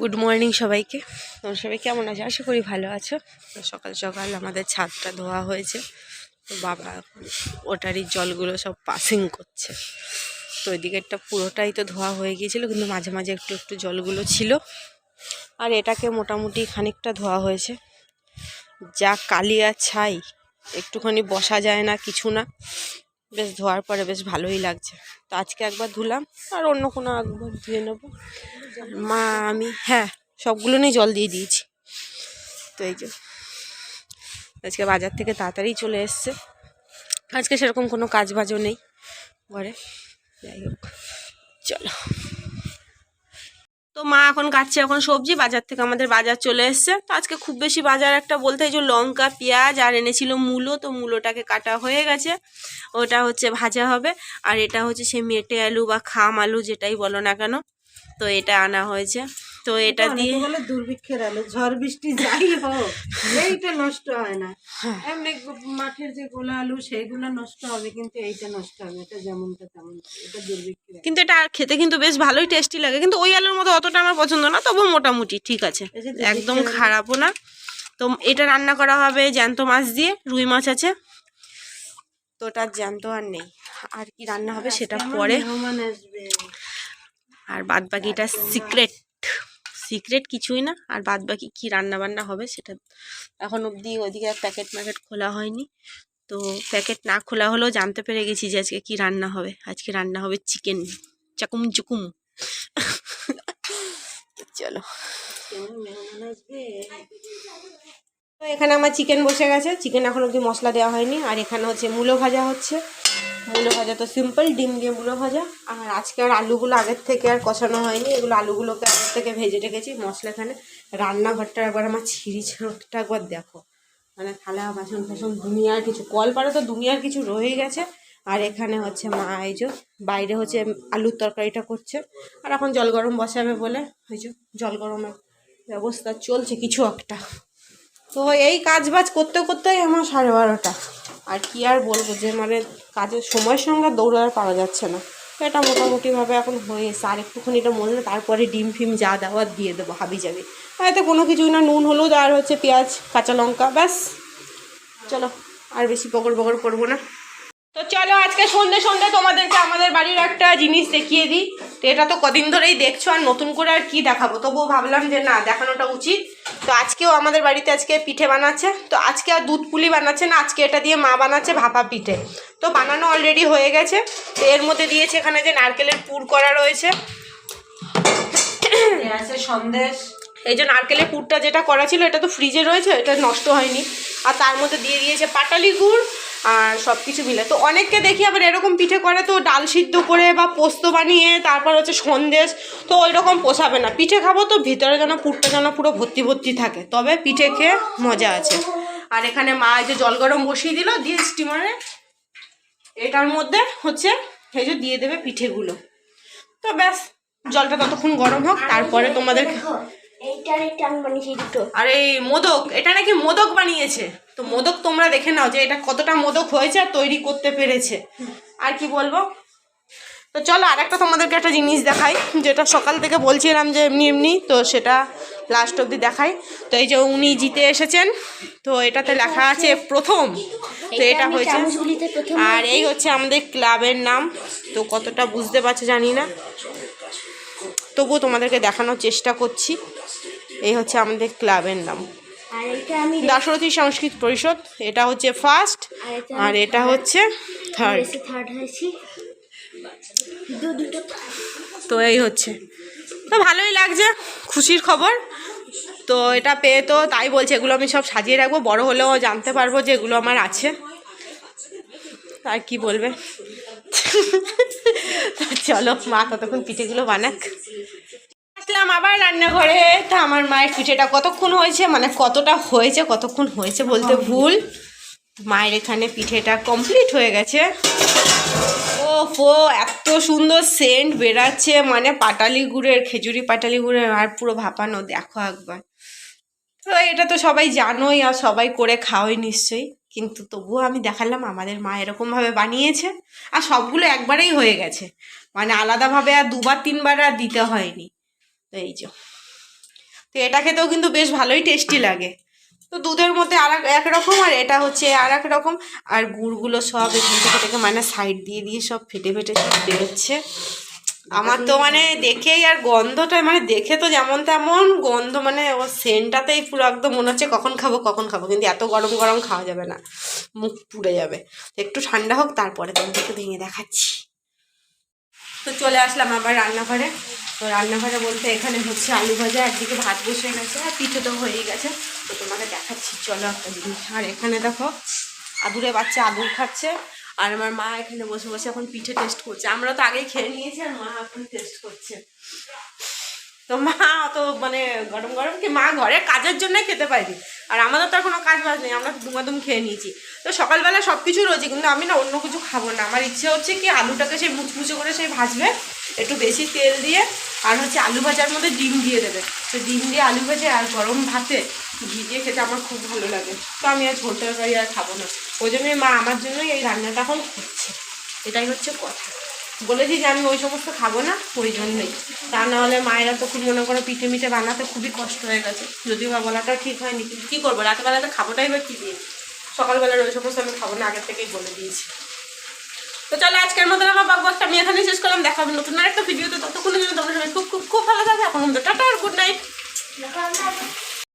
Good morning সবাইকে। তোমরা সবাই কেমন আছে? আশা করি ভালো আছো। সকাল সকাল আমাদের ছাদটা ধোয়া হয়েছে। তো বাবা ওটারই জলগুলো সব পাসিং করছে। তো ওই দিকেরটা পুরোটাই তো ধোয়া হয়ে গিয়েছিল, কিন্তু মাঝে মাঝে একটু একটু জলগুলো ছিল। আর এটাকে মোটামুটি খানিকটা ধোয়া হয়েছে। যা কালিয়া ছাই, একটুখানি বসা যায় না, কিছু না। বেশ ধোয়ার পরে বেশ ভালোই লাগছে। তো আজকে একবার ধুলাম, আর অন্য কোনো একবার ধুয়ে নেব। মা, আমি হ্যাঁ সবগুলো নিয়ে জল দিয়ে দিয়েছি। তো এই যে, আজকে বাজার থেকে তাড়াতাড়ি চলে এসছে। আজকে সেরকম কোনো কাজ বাজও নেই ঘরে। যাই হোক, চলো। তো মা এখন কাটছে এখন সবজি, বাজার থেকে আমাদের বাজার চলে এসছে। তো আজকে খুব বেশি বাজার একটা বলতে যে লঙ্কা, পেঁয়াজ আর এনেছিল মূলো, তো মূলোটাকে কাটা হয়ে গেছে। ওটা হচ্ছে ভাজা হবে। আর এটা হচ্ছে সে মেটে আলু বা খাম আলু যেটাই বলো না কেন, তো এটা আনা হয়েছে। তো এটা দিয়ে বলে দুর্ভিক্ষের আলো ঝড় বৃষ্টি যাই হোক এইটা নষ্ট হয় না। হ্যাঁ। এমনি মাঠের যে গোলা আলু সেইগুলো নষ্ট হবে কিন্তু এইটা নষ্ট হবে এটা যেমনটা তেমন এটা দুর্ভিক্ষের কিন্তু এটা খেতে কিন্তু বেশ ভালোই টেস্টি লাগে কিন্তু ওই আলুর মতো অতটা আমার পছন্দ না তবু মোটামুটি ঠিক আছে। একদম খারাপও না। তো এটা রান্না করা হবে জ্যান্ত মাছ দিয়ে রুই মাছ আছে। তো ওটা জ্যান্ত আর নেই। আর কি রান্না হবে সেটা পরে। আসবে। আর বাদ বাকিটা সিক্রেট সিক্রেট কিছুই না, আর বাদ বাকি কী রান্না বান্না হবে সেটা এখন অবধি ওদিকে প্যাকেট ম্যাকেট খোলা হয়নি। তো প্যাকেট না খোলা হলেও জানতে পেরে গেছি যে আজকে কী রান্না হবে। আজকে রান্না হবে চিকেন চাকুম চুকুম চলো। তো এখানে আমার চিকেন বসে গেছে। চিকেন এখন অবধি মশলা দেওয়া হয়নি। আর এখানে হচ্ছে মূলো ভাজা হচ্ছে। মূলো ভাজা তো সিম্পল ডিম দিয়ে মূলো ভাজা। আর আজকে আর আলুগুলো আগের থেকে আর কষানো হয়নি। এগুলো আলুগুলোকে আগের থেকে ভেজে রেখেছি মশলা এখানে। রান্নাঘরটা একবার আমার ছিঁড়ি ছোটটা একবার দেখো। মানে থালা, বাসন ফাসন দুনিয়ার কিছু। কল পাড়ে তো দুনিয়ার কিছু রয়ে গেছে। আর এখানে হচ্ছে মা যে বাইরে হচ্ছে আলুর তরকারিটা করছে। আর এখন জল গরম বসাবে বলে এই যে জল গরমের ব্যবস্থা চলছে কিছু একটা। তো এই কাজ বাজ করতে করতেই আমার সাড়ে বারোটা। আর কি আর বলব যে মানে কাজের সময়ের সঙ্গে দৌড়ে আর পারা যাচ্ছে না। এটা মোটামুটিভাবে এখন হয়ে এসে আর একটুখানি এটা মনে তারপরে ডিম ফিম যা দেওয়ার দিয়ে দেবো, হাবি যাবি। এতে কোনো কিছুই না, নুন, হলুদ আর হচ্ছে পেঁয়াজ, কাঁচা লঙ্কা, ব্যাস। চলো, আর বেশি পকড় পকড় করব না। তো চলো, আজকে সন্ধে সন্ধে তোমাদেরকে আমাদের বাড়ির একটা জিনিস দেখিয়ে দিই। তো এটা তো কদিন ধরেই দেখছ আর নতুন করে আর কি দেখাবো? তবুও ভাবলাম যে না দেখানোটা উচিত। তো আজকেও আমাদের বাড়িতে আজকে পিঠে বানাচ্ছে। তো আজকে আর দুধ পুলি বানাচ্ছে না আজকে এটা দিয়ে মা বানাচ্ছে ভাপা পিঠে। তো বানানো অলরেডি হয়ে গেছে। তো এর মধ্যে দিয়েছে এখানে যে নারকেলের পুর করা রয়েছে। সন্দেশ। এই যে নারকেলের পুরটা যেটা করা ছিল এটা তো ফ্রিজে রয়েছে এটা নষ্ট হয়নি। আর তার মধ্যে দিয়ে দিয়েছে পাটালি গুড়। আর সব কিছু মিলে। তো অনেককে দেখি আবার এরকম পিঠে করে তো ডাল সিদ্ধ করে বা পোস্ত বানিয়ে তারপর হচ্ছে সন্দেশ, তো ওই রকম পোষাবে না। পিঠে খাব তো ভিতরে যেন পুরটা যেন পুরো ভর্তি ভর্তি থাকে, তবে পিঠে খেয়ে মজা আছে। আর এখানে মা এই যে জল গরম বসিয়ে দিল, দিয়ে স্টিমারে এটার মধ্যে হচ্ছে এই যে দিয়ে দেবে পিঠেগুলো। তো ব্যাস, জলটা ততক্ষণ গরম হোক, তারপরে তোমাদের এইটার একটা আমি বানিয়েছি দুটো। আর এই মোদক এটা নাকি মোদক বানিয়েছে? তো মোদক তোমরা দেখে নাও যে এটা কতটা মোদক হয়েছে আর তৈরি করতে পেরেছে। আর কি বলব? তো চলো আর একটা তোমাদেরকে একটা জিনিস দেখাই যেটা সকাল থেকে বলছিলাম যে এমনি এমনি তো সেটা লাস্ট অবধি দেখাই। তো এই যে উনি জিতে এসেছেন তো এটাতে লেখা আছে প্রথম। তো এটা হয়েছে আর এই হচ্ছে আমাদের ক্লাবের নাম। তো কতটা বুঝতে পারছ জানি না। তবুও তোমাদেরকে দেখানোর চেষ্টা করছি। এই হচ্ছে আমাদের ক্লাবের নাম। দাশরথী সংস্কৃত পরিষদ এটা হচ্ছে ফার্স্ট আর এটা হচ্ছে থার্ড তো এই হচ্ছে। তো ভালোই লাগছে খুশির খবর। তো এটা পেয়ে তো তাই বলছে এগুলো আমি সব সাজিয়ে রাখব। বড় হলেও জানতে পারব যে এগুলো আমার আছে। আর কি বলবে? চলো মা ততক্ষণ পিঠেগুলো বানাক। আসলাম আবার রান্নাঘরে। তা আমার মায়ের পিঠেটা কতক্ষণ হয়েছে মানে কতটা হয়েছে কতক্ষণ হয়েছে বলতে ভুল। মায়ের এখানে পিঠেটা কমপ্লিট হয়ে গেছে। ও ফো এত সুন্দর সেন্ট বেরাচ্ছে মানে পাটালি গুড়ের খেজুরি পাটালি গুড়ের আর পুরো ভাপানো দেখো একবার। তো এটা তো সবাই জানোই আর সবাই করে খাওয়াই নিশ্চয়ই। কিন্তু তবুও আমি দেখালাম আমাদের মা এরকমভাবে বানিয়েছে আর সবগুলো একবারেই হয়ে গেছে। মানে আলাদাভাবে আর দুবার, তিনবার আর দিতে হয়নি। তো এই যে। তো এটা খেতেও কিন্তু বেশ ভালোই টেস্টি লাগে। তো দুধের মধ্যে আর এক রকম আর এটা হচ্ছে আর এক রকম। আর গুড়গুলো সব এখান থেকে থেকে মানে সাইড দিয়ে দিয়ে সব ফেটে ফেটে বেরোচ্ছে। আমার তো মানে দেখেই আর গন্ধটা মানে দেখে তো যেমন তেমন গন্ধ মানে ও সেন্টটাতেই পুরো একদম মনে হচ্ছে কখন খাব কখন খাব কিন্তু এত গরম গরম খাওয়া যাবে না। মুখ পুড়ে যাবে। একটু ঠান্ডা হোক তারপরে তোমাকে একটু ভেঙে দেখাচ্ছি। তো চলে আসলাম আবার রান্নাঘরে। তো রান্নাঘরে বলতে এখানে হচ্ছে আলু ভাজা একদিকে ভাত বসে গেছে আর পিঠে তো হয়েই গেছে। তো তোমাকে দেখাচ্ছি চলো একটা জিনিস। আর এখানে দেখো আদুরে বাচ্চা আদুর খাচ্ছে। আর আমার মা এখানে বসে বসে এখন পিঠে টেস্ট করছে। আমরা তো আগেই খেয়ে নিয়েছি আর মা এখন টেস্ট করছে। তো মা অত মানে গরম গরম কি মা ঘরে কাজের জন্য খেতে পারি আর আমাদের তো আর কোনো কাজ বাজ নেই, আমরা দুমাদুম খেয়ে নিয়েছি। তো সকালবেলা সব কিছু রয়েছে কিন্তু আমি না অন্য কিছু খাব না। আমার ইচ্ছে হচ্ছে কি আলুটাকে সেই মুচমুচে করে সেই ভাজবে, একটু বেশি তেল দিয়ে, আর হচ্ছে আলু ভাজার মধ্যে ডিম দিয়ে দেবে। তো ডিম দিয়ে আলু ভেজে আর গরম ভাতে ঘি দিয়ে খেতে আমার খুব ভালো লাগে। তো আমি আর ঝোল তরকারি আর খাব না। ওই জন্যই মা আমার জন্যই এই রান্নাটা এখন করছে। এটাই হচ্ছে কথা। বলেছি যে আমি ওই সমস্ত খাব না, ওই জন্যই। তা নাহলে মায়েরা তো খুব মনে করো পিঠে মিঠে বানাতে খুবই কষ্ট হয়ে গেছে। যদিও বা বলাটা ঠিক হয়নি, কিন্তু কী করব? রাতেবেলাতে খাবোটাই বা কী দিয়ে? সকালবেলার ওই সমস্ত আমি খাব না, আগের থেকেই বলে দিয়েছি। তো চলো আজকের মতন আমার বাগবাগটা আমি এখানে শেষ করলাম। দেখা হবে নতুন আরেকটা ভিডিওতে। ততক্ষণের জন্য তোমরা সবাই খুব খুব খুব ভালো থাকবে। এখন টাটা আর গুড নাইট